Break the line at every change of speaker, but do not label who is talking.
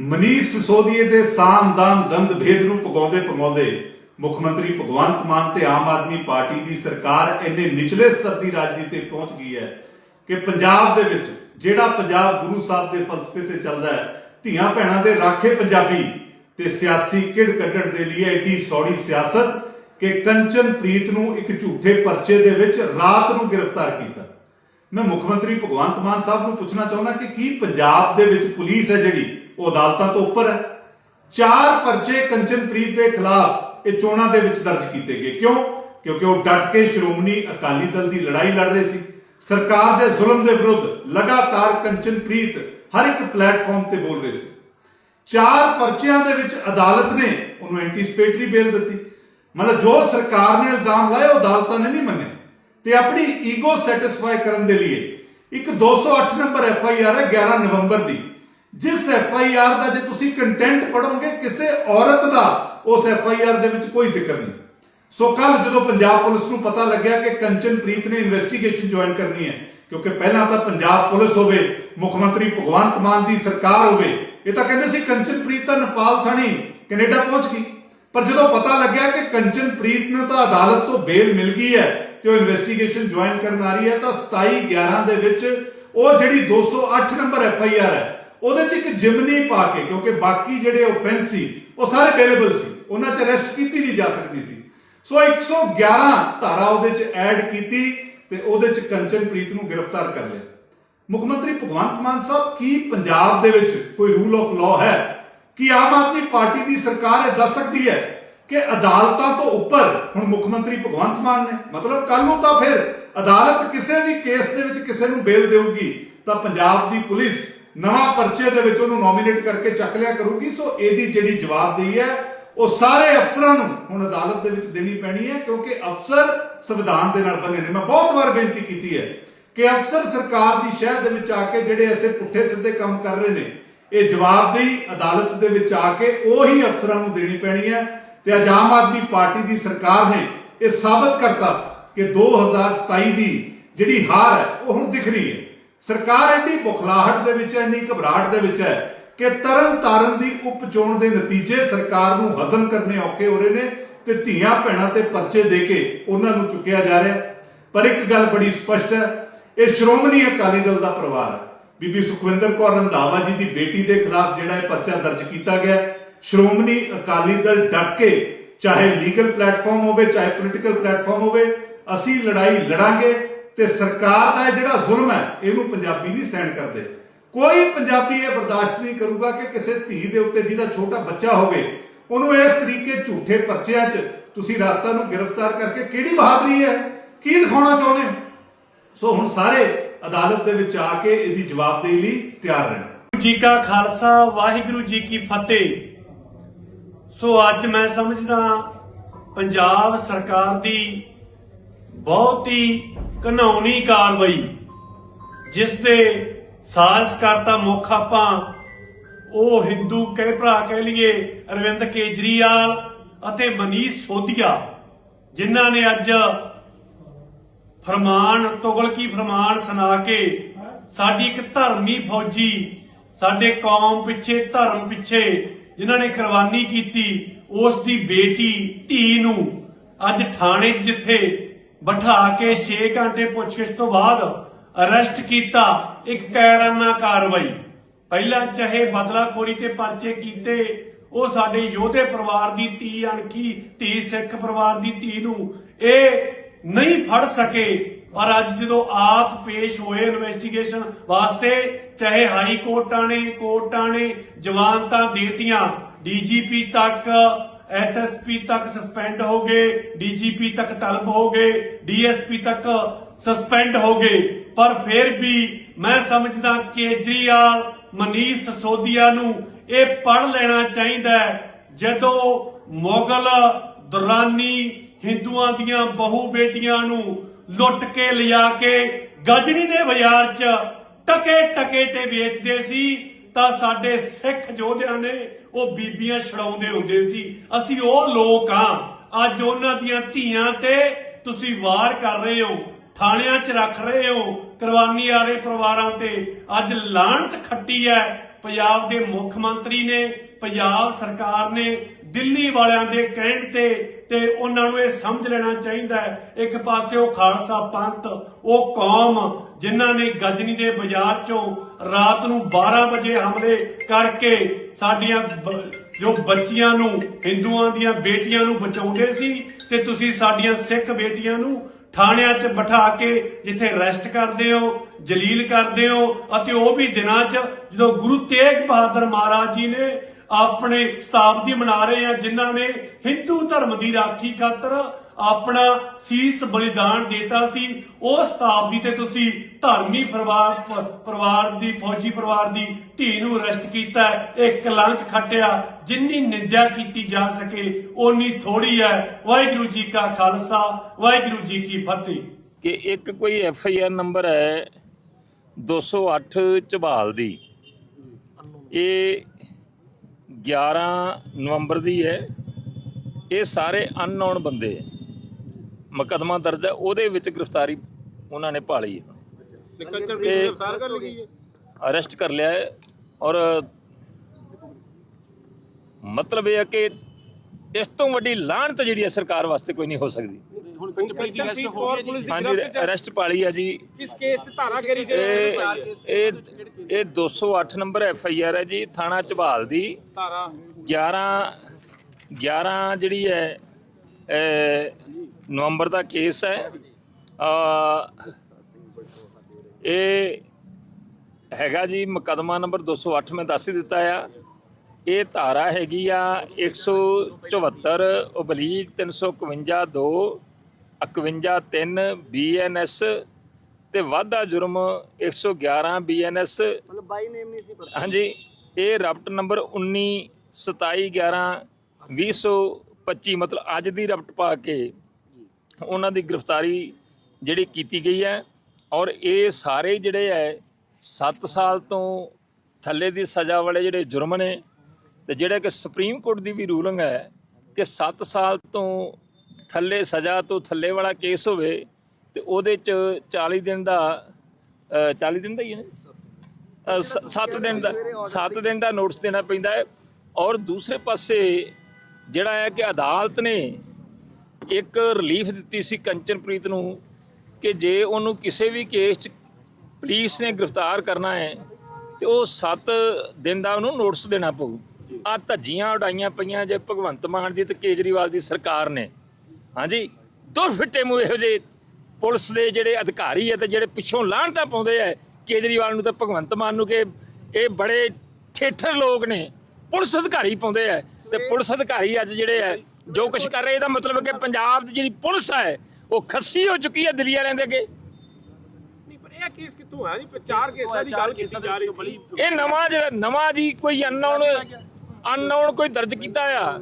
ਮਨੀਸ਼ ਸਿਸੋਦੀਏ ਦੇ ਸਾਮਦਾਨ ਦੰਦ ਭੇਦ ਨੂੰ ਪਗਾਉਂਦੇ ਪਗਾਉਂਦੇ ਮੁੱਖ ਮੰਤਰੀ ਭਗਵੰਤ ਮਾਨ ਤੇ ਆਮ ਆਦਮੀ ਪਾਰਟੀ ਦੀ ਸਰਕਾਰ ਇੰਨੇ ਨਿਚਲੇ ਸਤਰ ਦੀ ਰਾਜਨੀਤੀ ਤੇ ਪਹੁੰਚ ਗਈ ਹੈ ਕਿ ਪੰਜਾਬ ਦੇ ਵਿੱਚ ਜਿਹੜਾ ਪੰਜਾਬ ਗੁਰੂ ਸਾਹਿਬ ਦੇ ਫਲਸਫੇ ਤੇ ਚੱਲਦਾ ਹੈ, ਧੀਆਂ ਭੈਣਾਂ ਦੇ ਰਾਖੇ ਪੰਜਾਬੀ ਤੇ ਸਿਆਸੀ ਕਿੜ ਕੱਢਣ ਦੇ ਲਈ ਐਡੀ ਸੌੜੀ ਸਿਆਸਤ ਕਿ ਕੰਚਨਪ੍ਰੀਤ ਨੂੰ ਇੱਕ ਝੂਠੇ ਪਰਚੇ ਦੇ ਵਿੱਚ ਰਾਤ ਨੂੰ ਗ੍ਰਿਫਤਾਰ ਕੀਤਾ। ਮੈਂ ਮੁੱਖ ਮੰਤਰੀ ਭਗਵੰਤ ਮਾਨ ਸਾਹਿਬ ਨੂੰ ਪੁੱਛਣਾ ਚਾਹੁੰਦਾ ਕਿ ਕੀ ਪੰਜਾਬ ਦੇ ਵਿੱਚ ਪੁਲਿਸ ਹੈ ਜਿਹੜੀ ਉਹ ਅਦਾਲਤਾਂ ਤੋਂ ਉੱਪਰ ਹੈ। ਚਾਰ ਪਰਚੇ ਕੰਚਨਪ੍ਰੀਤ ਦੇ ਖਿਲਾਫ ਇਹ ਚੋਣਾਂ ਦੇ ਵਿੱਚ ਦਰਜ ਕੀਤੇ ਗਏ। ਕਿਉਂ? ਕਿਉਂਕਿ ਉਹ ਡਟ ਕੇ ਸ਼੍ਰੋਮਣੀ ਅਕਾਲੀ ਦਲ ਦੀ ਲੜਾਈ ਲੜ ਰਹੇ ਸੀ। ਸਰਕਾਰ ਦੇ ਜ਼ੁਲਮ ਦੇ ਵਿਰੁੱਧ ਲਗਾਤਾਰ ਕੰਚਨਪ੍ਰੀਤ ਹਰ ਇੱਕ ਪਲੇਟਫਾਰਮ ਤੇ ਬੋਲ ਰਹੇ ਸੀ। ਚਾਰ ਪਰਚਿਆਂ ਦੇ ਵਿੱਚ ਅਦਾਲਤ ਨੇ ਉਹਨੂੰ ਐਂਟੀਸਪੇਟਰੀ ਬੇਲ ਦਿੱਤੀ। ਮਤਲਬ ਜੋ ਸਰਕਾਰ ਨੇ ਇਲਜ਼ਾਮ ਲਾਏ ਉਹ ਅਦਾਲਤਾਂ ਨੇ ਨਹੀਂ ਮੰਨੇ ਤੇ ਆਪਣੀ ਈਗੋ ਸੈਟੀਸਫਾਈ ਕਰਨ ਦੇ ਲਈ ਇੱਕ 208 ਨੰਬਰ ਐਫ ਆਈ ਆਰ ਹੈ 11 ਨਵੰਬਰ ਦੀ। ਜਿਸ ਐਫ ਆਈ ਆਰ ਦਾ ਜੇ ਤੁਸੀਂ ਕੰਟੈਂਟ ਪੜੋਗੇ ਕਿਸੇ ਔਰਤ ਦਾ, ਉਸ ਐਫ ਆਈ ਆਰ ਦੇ ਵਿੱਚ ਕੋਈ ਜ਼ਿਕਰ ਨਹੀਂ। ਸੋ ਕੱਲ ਜਦੋਂ ਪੰਜਾਬ ਪੁਲਿਸ ਨੂੰ ਪਤਾ ਲੱਗਿਆ ਕਿ ਕੰਚਨਪ੍ਰੀਤ ਨੇ ਇਨਵੈਸਟੀਗੇਸ਼ਨ ਜੁਆਇਨ ਕਰਨੀ ਹੈ, ਕਿਉਂਕਿ ਪਹਿਲਾਂ ਤਾਂ ਪੰਜਾਬ ਪੁਲਿਸ ਹੋਵੇ, ਮੁੱਖ ਮੰਤਰੀ ਭਗਵੰਤ ਮਾਨ ਦੀ ਸਰਕਾਰ ਹੋਵੇ, ਇਹ ਤਾਂ ਕਹਿੰਦੇ ਸੀ ਕੰਚਨਪ੍ਰੀਤ ਤਾਂ ਨੇਪਾਲ ਥਾਣੀ ਕੈਨੇਡਾ ਪਹੁੰਚ ਗਈ। ਪਰ ਜਦੋਂ ਪਤਾ ਲੱਗਿਆ ਕਿ ਕੰਚਨਪ੍ਰੀਤ ਨੂੰ ਤਾਂ ਅਦਾਲਤ ਤੋਂ ਬੇਲ ਮਿਲ ਗਈ ਹੈ ਤੇ ਉਹ ਇਨਵੈਸਟੀਗੇਸ਼ਨ ਜੁਆਇਨ ਕਰਨ ਆ ਰਹੀ ਹੈ, ਤਾਂ 27 11 ਦੇ ਵਿੱਚ ਉਹ ਜਿਹੜੀ 208 ਨੰਬਰ ਐਫ ਆਈ ਆਰ ਹੈ ਉਹਦੇ ਚ ਇੱਕ ਜਿਮਨੀ ਪਾ ਕੇ, ਕਿਉਂਕਿ ਬਾਕੀ ਜਿਹੜੇ ਆਫੈਂਸ ਸੀ, ਉਹ ਸਾਰੇ ਅਵੇਲੇਬਲ ਸੀ। ਉਹਨਾਂ 'ਚ ਅਰੈਸਟ ਕੀਤੀ ਨਹੀਂ ਜਾ ਸਕਦੀ ਸੀ। ਸੋ 111 ਧਾਰਾ ਉਹਦੇ 'ਚ ਐਡ ਕੀਤੀ ਤੇ ਉਹਦੇ 'ਚ ਕੰਚਨਪ੍ਰੀਤ ਨੂੰ ਗ੍ਰਿਫਤਾਰ ਕਰ ਲਿਆ। ਮੁੱਖ ਮੰਤਰੀ ਭਗਵੰਤ ਮਾਨ ਸਾਹਿਬ, ਕੀ ਪੰਜਾਬ ਦੇ ਵਿੱਚ ਕੋਈ ਰੂਲ ਆਫ ਲਾਅ ਹੈ? ਕਿ ਆਮ ਆਦਮੀ ਪਾਰਟੀ ਦੀ ਸਰਕਾਰ ਇਹ ਦੱਸ ਸਕਦੀ ਹੈ ਕਿ ਅਦਾਲਤਾਂ ਤੋਂ ਉੱਪਰ ਹੁਣ ਮੁੱਖ ਮੰਤਰੀ ਭਗਵੰਤ ਮਾਨ ਨੇ? ਮਤਲਬ ਕੱਲ ਨੂੰ ਤਾਂ ਫਿਰ ਅਦਾਲਤ ਕਿਸੇ ਵੀ ਕੇਸ ਦੇ ਵਿੱਚ ਕਿਸੇ ਨੂੰ ਬੇਲ ਦੇਊਗੀ, ਤਾਂ ਪੰਜਾਬ ਦੀ ਪੁਲਿਸ ਨਵਾਂ ਪਰਚੇ ਦੇ ਵਿੱਚ ਉਹਨੂੰ ਨੋਮੀਨੇਟ ਕਰਕੇ ਚੱਕ ਲਿਆ ਕਰੂਗੀ। ਸੋ ਇਹਦੀ ਜਿਹੜੀ ਜਵਾਬਦੇਹੀ ਹੈ, ਉਹ ਸਾਰੇ ਅਫਸਰਾਂ ਨੂੰ ਹੁਣ ਅਦਾਲਤ ਦੇ ਵਿੱਚ ਦੇਣੀ ਪੈਣੀ ਹੈ, ਕਿਉਂਕਿ ਅਫਸਰ ਸੰਵਿਧਾਨ ਦੇ ਨਾਲ ਬੰਨੇ ਨੇ। ਮੈਂ ਬਹੁਤ ਵਾਰ ਬੇਨਤੀ ਕੀਤੀ ਹੈ ਕਿ ਅਫਸਰ ਸਰਕਾਰ ਦੀ ਸ਼ਹਿਰ ਦੇ ਵਿੱਚ ਆ ਕੇ ਜਿਹੜੇ ਐਸੇ ਪੁੱਠੇ ਸਿੱਧੇ ਕੰਮ ਕਰ ਰਹੇ ਨੇ, ਇਹ ਜਵਾਬਦੇਹੀ ਅਦਾਲਤ ਦੇ ਵਿੱਚ ਆ ਕੇ ਉਹੀ ਅਫਸਰਾਂ ਨੂੰ ਦੇਣੀ ਪੈਣੀ ਹੈ ਤੇ ਅੱਜ ਆਮ ਆਦਮੀ ਪਾਰਟੀ ਦੀ ਸਰਕਾਰ ਨੇ ਇਹ ਸਾਬਤ ਕਰਤਾ ਕਿ 2027 ਦੀ ਜਿਹੜੀ ਹਾਰ ਹੈ, ਉਹ ਹੁਣ ਦਿਖ ਰਹੀ ਹੈ। ਸਰਕਾਰ ਇੰਨੀ ਬੁਖਲਾਹਟ ਦੇ ਵਿੱਚ ਹੈ, ਇੰਨੀ ਘਬਰਾਹਟ ਦੇ ਵਿੱਚ ਹੈ ਕਿ ਤਰਨ ਤਾਰਨ ਦੀ ਉਪ ਚੋਣ ਦੇ ਨਤੀਜੇ ਸਰਕਾਰ ਨੂੰ ਹਜ਼ਮ ਕਰਨੇ ਔਖੇ ਹੋ ਰਹੇ ਨੇ ਤੇ ਧੀਆਂ ਭੈਣਾਂ ਤੇ ਪਰਚੇ ਦੇ ਕੇ ਉਹਨਾਂ ਨੂੰ ਚੁੱਕਿਆ ਜਾ ਰਿਹਾ ਪਰ ਇੱਕ ਗੱਲ ਬੜੀ ਸਪਸ਼ਟ ਹੈ, ਇਹ ਸ਼੍ਰੋਮਣੀ ਅਕਾਲੀ ਦਲ ਦਾ ਪਰਿਵਾਰ ਹੈ। ਬੀਬੀ ਸੁਖਵਿੰਦਰ ਕੌਰ ਰੰਧਾਵਾ ਜੀ ਦੀ ਬੇਟੀ ਦੇ ਖਿਲਾਫ ਜਿਹੜਾ ਇਹ ਪਰਚਾ ਦਰਜ ਕੀਤਾ ਗਿਆ ਸ਼੍ਰੋਮਣੀ ਅਕਾਲੀ ਦਲ ਡਟ ਕੇ ਚਾਹੇ ਲੀਗਲ ਪਲੇਟਫਾਰਮ ਹੋਵੇ, ਚਾਹੇ ਪੋਲੀਟੀਕਲ ਪਲੇਟਫਾਰਮ ਹੋਵੇ, ਅਸੀਂ ਲੜਾਈ ਲੜਾਂਗੇ ਤੇ ਸਰਕਾਰ ਦਾ ਇਹ ਜਿਹੜਾ ਜ਼ੁਲਮ ਹੈ, ਇਹਨੂੰ ਪੰਜਾਬੀ ਨਹੀਂ ਸਹਿਣ ਕਰਦੇ। ਕੋਈ ਪੰਜਾਬੀ ਇਹ ਬਰਦਾਸ਼ਤ ਨਹੀਂ ਕਰੂਗਾ ਕਿ ਕਿਸੇ ਧੀ ਦੇ ਉੱਤੇ ਜਿਹਦਾ ਛੋਟਾ ਬੱਚਾ ਹੋਵੇ, ਉਹਨੂੰ ਇਸ ਤਰੀਕੇ ਝੂਠੇ ਪਰਚਿਆਂ 'ਚ ਤੁਸੀਂ ਰਾਤਾਂ ਨੂੰ ਗ੍ਰਿਫਤਾਰ ਕਰਕੇ ਕਿਹੜੀ ਬਹਾਦਰੀ ਹੈ? ਕੀ ਦਿਖਾਉਣਾ ਚਾਹੁੰਦੇ ਸੋ ਹੁਣ ਸਾਰੇ ਅਦਾਲਤ ਦੇ ਵਿੱਚ ਆ ਕੇ ਇਹਦੀ ਜਵਾਬਦੇਹੀ ਲਈ ਤਿਆਰ ਰਹਿਣ।
ਵਾਹਿਗੁਰੂ ਜੀ ਕਾ ਖਾਲਸਾ, ਵਾਹਿਗੁਰੂ ਜੀ ਕੀ ਫਤਿਹ। ਸੋ ਅੱਜ ਮੈਂ ਸਮਝਦਾ ਪੰਜਾਬ ਸਰਕਾਰ ਦੀ ਬਹੁਤ ਹੀ ਘਨਾਉਣੀ ਕਾਰਵਾਈ, ਜਿਸ ਦੇ ਸਾਜ਼ਿਸ਼ਕਰਤਾ ਮੁੱਖ ਆਪਾਂ, ਉਹ ਹਿੰਦੂ ਕਹੇ ਭਰਾ ਕਹਿ ਲਈਏ ਅਰਵਿੰਦ ਕੇਜਰੀਵਾਲ ਅਤੇ ਮਨੀਸ਼ ਸੋਧੀਆ, ਜਿਨ੍ਹਾਂ ਨੇ ਅੱਜ ਫਰਮਾਨ ਤੁਗਲਕੀ ਫਰਮਾਨ ਸੁਣਾ ਕੇ ਸਾਡੀ ਇੱਕ ਧਰਮੀ ਫੌਜੀ, ਸਾਡੇ ਕੌਮ ਪਿੱਛੇ, ਧਰਮ ਪਿੱਛੇ ਜਿਨ੍ਹਾਂ ਨੇ ਕੁਰਬਾਨੀ ਕੀਤੀ, ਉਸ ਦੀ ਬੇਟੀ, ਧੀ ਨੂੰ ਅੱਜ ਥਾਣੇ ਜਿੱਥੇ ਬਿਠਾ ਕੇ 6 ਘੰਟੇ ਪੁੱਛਗਿੱਛ ਤੋਂ ਬਾਅਦ ਅਰੈਸਟ ਕੀਤਾ ਇੱਕ ਕੈਰਾਨਾ ਕਾਰਵਾਈ। ਪਹਿਲਾਂ ਚਾਹੇ ਬਦਲਾਖੋਰੀ ਤੇ ਪਰਚੇ ਕੀਤੇ, ਉਹ ਸਾਡੇ ਯੋਧੇ ਪਰਿਵਾਰ ਦੀ ਧੀ ਅਣਖੀ, ਧੀ ਸਿੱਖ ਪਰਿਵਾਰ ਦੀ ਧੀ ਨੂੰ ਇਹ ਨਹੀਂ ਫੜ ਸਕੇ। ਪਰ ਅੱਜ ਜਦੋਂ ਆਪ ਪੇਸ਼ ਹੋਏ ਇਨਵੈਸਟੀਗੇਸ਼ਨ ਵਾਸਤੇ, ਚਾਹੇ ਹਾਈ ਕੋਰਟਾਂ ਨੇ ਕੋਰਟਾਂ ਨੇ ਜਵਾਨਤਾਂ ਦੇਤੀਆਂ, ਡੀਜੀਪੀ ਤੱਕ ਐਸਐਸਪੀ ਤੱਕ ਸਸਪੈਂਡ ਹੋ ਗਏ ਡੀਜੀਪੀ ਤੱਕ ਤਲਬ ਹੋ ਗਏ ਡੀਐਸਪੀ ਤੱਕ ਸਸਪੈਂਡ ਹੋ ਗਏ ਪਰ ਫਿਰ ਵੀ ਮੈਂ ਸਮਝਦਾ ਕੇਜਰੀਵਾਲ, ਮਨੀਸ਼ ਸੋਧੀਆ ਨੂੰ ਇਹ ਪੜ ਲੈਣਾ ਚਾਹੀਦਾ ਜਦੋਂ ਮੁਗਲ ਦੁਰਾਨੀ ਹਿੰਦੂਆਂ ਦੀਆਂ ਬਹੂ ਬੇਟੀਆਂ ਨੂੰ ਲੁੱਟ ਕੇ ਲਿਆ ਕੇ ਗਜਨੀ ਦੇ ਬਾਜ਼ਾਰ 'ਚ ਟਕੇ ਟਕੇ ਤੇ ਵੇਚਦੇ ਸੀ, ਤਾਂ ਸਾਡੇ ਸਿੱਖ ਯੋਧਿਆਂ ਨੇ ਉਹ ਬੀਬੀਆਂ ਛਡਾਉਂਦੇ ਹੁੰਦੇ ਸੀ। ਅਸੀਂ ਉਹ ਲੋਕ ਆ। ਅੱਜ ਉਹਨਾਂ ਦੀਆਂ ਧੀਆਂ ਤੇ ਤੁਸੀਂ ਵਾਰ ਕਰ ਰਹੇ ਹੋ। ਥਾਣਿਆਂ 'ਚ ਰੱਖ ਰਹੇ ਹੋ। ਕੁਰਬਾਨੀ ਆ ਪਰਿਵਾਰਾਂ ਤੇ ਅੱਜ ਲਾਹਣਤ ਖੱਟੀ ਹੈ। ਪੰਜਾਬ ਦੇ ਮੁੱਖ ਮੰਤਰੀ ਨੇ, ਪੰਜਾਬ ਸਰਕਾਰ ਨੇ, ਦਿੱਲੀ ਵਾਲਿਆਂ ਦੇ ਕਹਿਣ ਤੇ ਤੇ ਉਹਨਾਂ ਨੂੰ ਇਹ ਸਮਝ ਲੈਣਾ ਚਾਹੀਦਾ ਹੈ। ਇੱਕ ਪਾਸੇ ਉਹ ਖਾਲਸਾ ਪੰਥ, ਉਹ ਕੌਮ ਜਿਨ੍ਹਾਂ ਨੇ ਗਜਨੀ ਦੇ ਬਾਜ਼ਾਰ ਚੋਂ ਰਾਤ ਨੂੰ 12 ਵਜੇ ਹਮਲੇ ਕਰਕੇ ਸਾਡੀਆਂ ਜੋ ਬੱਚੀਆਂ ਨੂੰ, ਹਿੰਦੂਆਂ ਦੀਆਂ ਬੇਟੀਆਂ ਨੂੰ ਬਚਾਉਂਦੇ ਸੀ ਤੇ ਤੁਸੀਂ ਸਾਡੀਆਂ ਸਿੱਖ ਬੇਟੀਆਂ ਨੂੰ ਥਾਣਿਆਂ 'ਚ ਬਿਠਾ ਕੇ ਜਿੱਥੇ ਰੈਸਟ ਕਰਦੇ ਹੋ, ਜਲੀਲ ਕਰਦੇ ਹੋ ਅਤੇ ਉਹ ਵੀ ਦਿਨਾਂ 'ਚ ਜਦੋਂ ਗੁਰੂ ਤੇਗ ਬਹਾਦਰ ਮਹਾਰਾਜ ਜੀ ਨੇ ਆਪਣੇ ਸ਼ਤਾਬਦੀ ਮਨਾ ਰਹੇ ਆ, ਜਿਨ੍ਹਾਂ ਨੇ ਹਿੰਦੂ ਧਰਮ ਦੀ ਰਾਖੀ ਖਾਤਰ ਆਪਣਾ ਸੀਸ ਬਲੀਦਾਨ ਦਿੱਤਾ ਸੀ। ਉਸ ਸ਼ਤਾਬਦੀ ਤੇ ਤੁਸੀਂ ਧਰਮੀ ਪਰਿਵਾਰ ਪਰਿਵਾਰ ਦੀ, ਫੌਜੀ ਪਰਿਵਾਰ ਦੀ ਧੀ ਨੂੰ ਅਰੈਸਟ ਕੀਤਾ ਇਹ ਕਲੰਕ ਖੱਟਿਆ, ਜਿੰਨੀ ਨਿੰਦਿਆ ਕੀਤੀ ਜਾ ਸਕੇ, ਓਨੀ ਥੋੜੀ ਹੈ। ਵਾਹਿਗੁਰੂ ਜੀ ਕਾ ਖਾਲਸਾ, ਵਾਹਿਗੁਰੂ ਜੀ ਕੀ ਫਤਿਹ।
ਕਿ ਇੱਕ ਕੋਈ ਐਫ ਆਈ ਆਰ ਨੰਬਰ ਹੈ 208 ਝਬਾਲ ਦੀ। ਇਹ 11 ਨਵੰਬਰ ਦੀ ਹੈ। ਇਹ ਸਾਰੇ ਅਨਨੋਨ ਬੰਦੇ ਹੈ। ਮੁਕੱਦਮਾ ਦਰਜ ਹੈ। ਉਹਦੇ ਵਿੱਚ ਗ੍ਰਿਫਤਾਰੀ ਉਹਨਾਂ ਨੇ ਭਾਲੀ ਹੈ। ਤੇ ਅਰੈਸਟ ਕਰ ਲਿਆ ਹੈ। ਔਰ ਮਤਲਬ ਇਹ ਹੈ ਕਿ ਇਸ ਤੋਂ ਵੱਡੀ ਲਾਹਨਤ ਜਿਹੜੀ ਹੈ ਸਰਕਾਰ ਵਾਸਤੇ ਕੋਈ ਨਹੀਂ ਹੋ ਸਕਦੀ।
ਹੁਣ ਦੀ ਅਰੈਸਟ ਹੋ ਗਈ ਹੈ ਜੀ।
ਹਾਂਜੀ ਅਰੈਸਟ ਪਾਲੀ ਹੈ ਜੀ।
ਕਿਸ ਕੇਸ ਧਾਰਾ ਕਿਹੜੀ
ਇਹ ਇਹ ਇਹ 208 ਨੰਬਰ ਐਫ ਆਈ ਆਰ ਹੈ ਜੀ ਥਾਣਾ ਝਬਾਲ ਦੀ।
ਧਾਰਾ।
11 11 ਜਿਹੜੀ ਹੈ ਅਹ, ਨਵੰਬਰ ਦਾ ਕੇਸ ਹੈ। ਅ ਇਹ ਹੈਗਾ ਜੀ ਮੁਕੱਦਮਾ ਨੰਬਰ 208 ਮੈਂ ਦੱਸ ਹੀ ਦਿੱਤਾ ਆ। ਇਹ ਧਾਰਾ ਹੈਗੀ ਆ 174 ਓਬਲੀਕ 351 2 51 3 ਬੀਐਨਐਸ ਤੇ ਵਾਧਾ ਜੁਰਮ 111 ਬੀਐਨਐਸ
ਮਤਲਬ ਬਾਈ ਨੇਮ ਨਹੀਂ ਸੀ ਪਤਾ
ਹਾਂਜੀ ਇਹ ਰਪਟ ਨੰਬਰ 19 27 11 2025 ਮਤਲਬ ਅੱਜ ਦੀ ਰਪਟ ਪਾ ਕੇ ਉਹਨਾਂ ਦੀ ਗ੍ਰਿਫਤਾਰੀ ਜਿਹੜੀ ਕੀਤੀ ਗਈ ਹੈ ਔਰ ਇਹ ਸਾਰੇ ਜਿਹੜੇ ਹੈ 7 ਸਾਲ ਤੋਂ ਥੱਲੇ ਦੀ ਸਜ਼ਾ ਵਾਲੇ ਜਿਹੜੇ ਜੁਰਮ ਨੇ ਤੇ ਜਿਹੜੇ ਕਿ ਸੁਪਰੀਮ ਕੋਰਟ ਦੀ ਵੀ ਰੂਲਿੰਗ ਹੈ ਕਿ 7 ਸਾਲ ਤੋਂ ਥੱਲੇ ਸਜ਼ਾ ਤੋਂ ਥੱਲੇ ਵਾਲਾ ਕੇਸ ਹੋਵੇ ਤੇ ਉਹਦੇ ਚ 40 ਦਿਨ ਦਾ ਅ, 40 ਦਿਨ ਦਾ ਹੀ ਹੈ ਨਾ? 7 ਦਿਨ ਦਾ 7 ਦਿਨ ਦਾ ਨੋਟਿਸ ਦੇਣਾ ਪੈਂਦਾ ਹੈ। ਔਰ ਦੂਸਰੇ ਪਾਸੇ ਜਿਹੜਾ ਹੈ ਕਿ ਅਦਾਲਤ ਨੇ ਇੱਕ ਰਿਲੀਫ ਦਿੱਤੀ ਸੀ ਕੰਚਨਪ੍ਰੀਤ ਨੂੰ ਕਿ ਜੇ ਉਹਨੂੰ ਕਿਸੇ ਵੀ ਕੇਸ 'ਚ ਪੁਲਿਸ ਨੇ ਗ੍ਰਿਫਤਾਰ ਕਰਨਾ ਹੈ ਤੇ ਉਹ 7 ਦਿਨ ਦਾ ਉਹਨੂੰ ਨੋਟਿਸ ਦੇਣਾ ਪਊ। ਆ ਧੱਜੀਆਂ ਉਡਾਈਆਂ ਪਈਆਂ ਜੇ ਭਗਵੰਤ ਮਾਨ ਦੀ ਤੇ ਕੇਜਰੀਵਾਲ ਦੀ ਸਰਕਾਰ ਨੇ। ਹਾਂਜੀ ਦੁਰ ਫਿੱਟੇ ਮੂੰਹ ਇਹੋ ਜਿਹੇ। ਪੁਲਿਸ ਦੇ ਜਿਹੜੇ ਅਧਿਕਾਰੀ ਹੈ ਤੇ ਜਿਹੜੇ ਪਿੱਛੋਂ ਲਾਹਣਤਾ ਪਾਉਂਦੇ ਆ ਕੇਜਰੀਵਾਲ ਨੂੰ ਤੇ ਭਗਵੰਤ ਮਾਨ ਨੂੰ ਕਿ ਇਹ ਬੜੇ ਠੇਠਰ ਲੋਕ ਨੇ। ਪੁਲਿਸ ਅਧਿਕਾਰੀ ਪਾਉਂਦੇ ਆ ਤੇ ਪੁਲਿਸ ਅਧਿਕਾਰੀ ਅੱਜ ਜਿਹੜੇ ਆ ਜੋ ਕੁਝ ਕਰ ਰਹੇ ਇਹਦਾ ਮਤਲਬ ਹੈ ਕਿ ਪੰਜਾਬ ਦੀ ਜਿਹੜੀ ਪੁਲਿਸ ਹੈ ਉਹ ਖੱਸੀ ਹੋ ਚੁੱਕੀ ਹੈ ਦਿੱਲੀ ਵਾਲਿਆਂ ਦੇ ਅੱਗੇ।
ਨਹੀਂ ਪਰ ਇਹ ਕੇਸ ਕਿੱਥੋਂ ਹੈ ਜੀ ਚਾਰ ਕੇਸਾਂ ਦੀ ਗੱਲ ਕੀਤੀ ਜਾ ਰਹੀ ਸੀ।
ਇਹ ਨਵਾਂ ਜਿਹੜਾ ਨਵਾਂ ਜੀ ਕੋਈ ਅਨਨੋਨ ਅਨਨੋਨ ਕੋਈ ਦਰਜ ਕੀਤਾ ਆ।